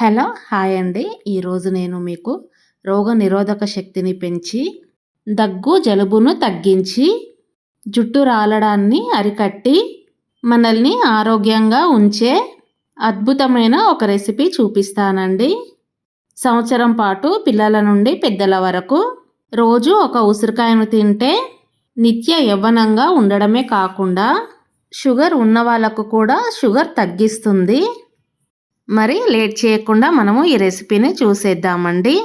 Hello hi అండి. ఈరోజు నేను మీకు రోగ నిరోధక శక్తిని పెంచి దగ్గు జలుబును తగ్గించి జుట్టు రాలడాన్ని అరికట్టి మనల్ని ఆరోగ్యంగా ఉంచే అద్భుతమైన ఒక రెసిపీ చూపిస్తానండి. సంవత్సరం పాటు పిల్లల నుండి పెద్దల వరకు రోజు ఒక ఉసిరికాయను తింటే నిత్య యవ్వనంగా ఉండడమే కాకుండా షుగర్ ఉన్న వాళ్ళకు కూడా షుగర్ తగ్గిస్తుంది. మరి లేట్ చేయకుండా మనము ఈ రెసిపీని చూసేద్దామండి.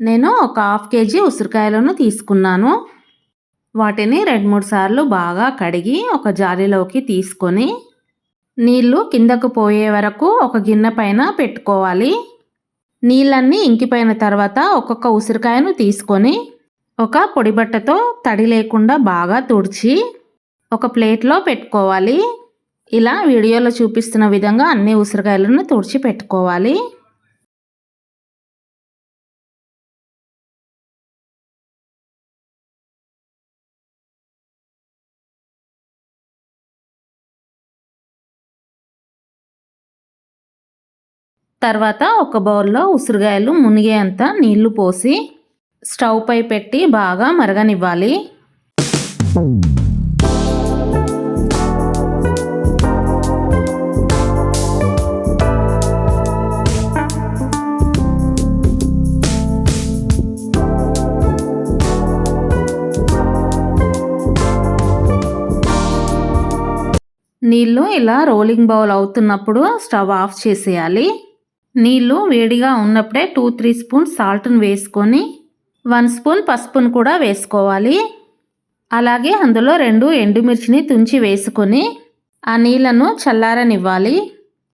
నేను ఒక హాఫ్ కేజీ ఉసిరికాయలను తీసుకున్నాను. వాటిని రెండు మూడు సార్లు బాగా కడిగి ఒక జాలీలోకి తీసుకొని నీళ్ళు కిందకు పోయే వరకు ఒక గిన్నె పైన పెట్టుకోవాలి. నీళ్ళన్నీ ఇంకిపోయిన తర్వాత ఒక్కొక్క ఉసిరికాయను తీసుకొని ఒక పొడిబట్టతో తడి లేకుండా బాగా తుడిచి ఒక ప్లేట్లో పెట్టుకోవాలి. ఇలా వీడియోలో చూపిస్తున్న విధంగా అన్ని ఉసిరికాయలను తుడిచి పెట్టుకోవాలి తర్వాత ఒక బౌల్లో ఉసిరికాయలు మునిగేంత నీళ్ళు పోసి స్టవ్ పై పెట్టి బాగా మరగనివ్వాలి. నీళ్ళు ఇలా రోలింగ్ బౌల్ అవుతున్నప్పుడు స్టవ్ ఆఫ్ చేసేయాలి. నీళ్ళు వేడిగా ఉన్నప్పుడే టూ త్రీ స్పూన్ సాల్ట్ను వేసుకొని వన్ స్పూన్ పసుపును కూడా వేసుకోవాలి. అలాగే అందులో రెండు ఎండుమిర్చిని తుంచి వేసుకొని ఆ నీళ్ళను చల్లారనివ్వాలి.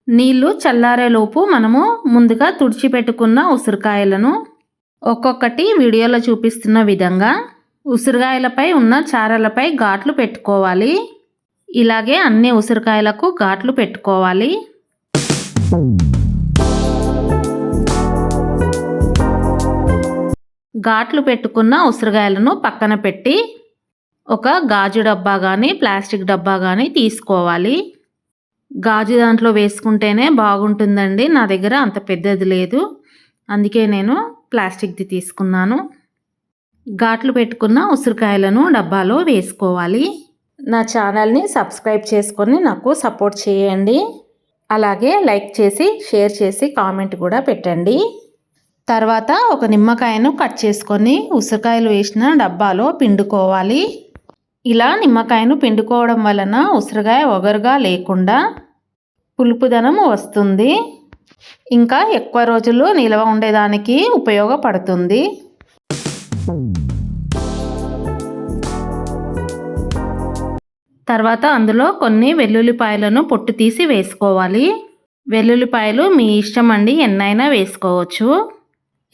నీళ్ళు చల్లారేలోపు మనము ముందుగా తుడిచిపెట్టుకున్న ఉసిరికాయలను ఒక్కొక్కటి వీడియోలో చూపిస్తున్న విధంగా ఉసిరికాయలపై ఉన్న చారలపై ఘాట్లు పెట్టుకోవాలి. ఇలాగే అన్ని ఉసిరికాయలకు ఘాట్లు పెట్టుకోవాలి. ఘాట్లు పెట్టుకున్న ఉసిరికాయలను పక్కన పెట్టి ఒక గాజు డబ్బా కానీ ప్లాస్టిక్ డబ్బా కానీ తీసుకోవాలి. గాజు దాంట్లో వేసుకుంటేనే బాగుంటుందండి. నా దగ్గర అంత పెద్దది లేదు. అందుకే నేను ప్లాస్టిక్ది తీసుకున్నాను. ఘాట్లు పెట్టుకున్న ఉసిరికాయలను డబ్బాలో వేసుకోవాలి. నా ఛానల్ని సబ్స్క్రైబ్ చేసుకొని నాకు సపోర్ట్ చేయండి. అలాగే లైక్ చేసి షేర్ చేసి కామెంట్ కూడా పెట్టండి. తర్వాత ఒక నిమ్మకాయను కట్ చేసుకొని ఉసిరికాయలు వేసిన డబ్బాలో పిండుకోవాలి. ఇలా నిమ్మకాయను పిండుకోవడం వలన ఉసిరికాయ ఒగరుగా లేకుండా పులుపుదనం వస్తుంది. ఇంకా ఎక్కువ రోజులు నిల్వ ఉండేదానికి ఉపయోగపడుతుంది. తర్వాత అందులో కొన్ని వెల్లుల్లిపాయలను పొట్టు తీసి వేసుకోవాలి. వెల్లుల్లిపాయలు మీ ఇష్టం అండి ఎన్నైనా వేసుకోవచ్చు.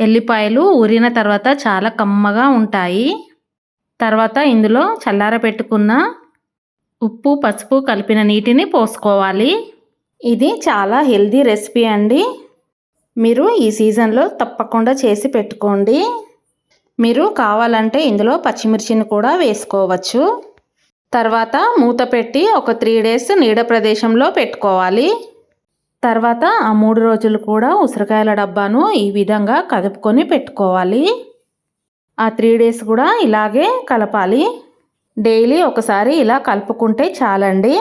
ఎల్లిపాయలు ఊరిన తర్వాత చాలా కమ్మగా ఉంటాయి. తర్వాత ఇందులో చల్లార పెట్టుకున్న ఉప్పు పసుపు కలిపిన నీటిని పోసుకోవాలి. ఇది చాలా హెల్దీ రెసిపీ అండి. మీరు ఈ సీజన్లో తప్పకుండా చేసి పెట్టుకోండి. మీరు కావాలంటే ఇందులో పచ్చిమిర్చిని కూడా వేసుకోవచ్చు. తర్వాత మూత పెట్టి ఒక త్రీ డేస్ నీడ ప్రదేశంలో పెట్టుకోవాలి. తర్వాత ఆ మూడు రోజులు కూడా ఉసిరికాయల డబ్బాను ఈ విధంగా కదుపుకొని పెట్టుకోవాలి. ఆ త్రీ డేస్ కూడా ఇలాగే కలపాలి. డైలీ ఒకసారి ఇలా కలుపుకుంటే చాలండి.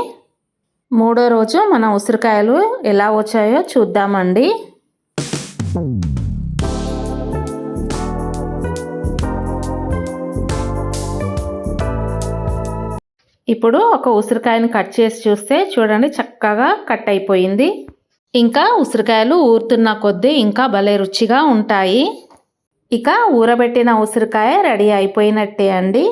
మూడో రోజు మన ఉసిరికాయలు ఎలా వచ్చాయో చూద్దామండి. ఇప్పుడు ఒక ఉసిరికాయను కట్ చేసి చూస్తే చూడండి చక్కగా కట్ అయిపోయింది. ఇంకా ఉసిరికాయలు ఊరుతున్న కొద్దీ ఇంకా భలే రుచిగా ఉంటాయి. ఇక ఊరబెట్టిన ఉసిరికాయ రెడీ అయిపోయినట్టే అండి.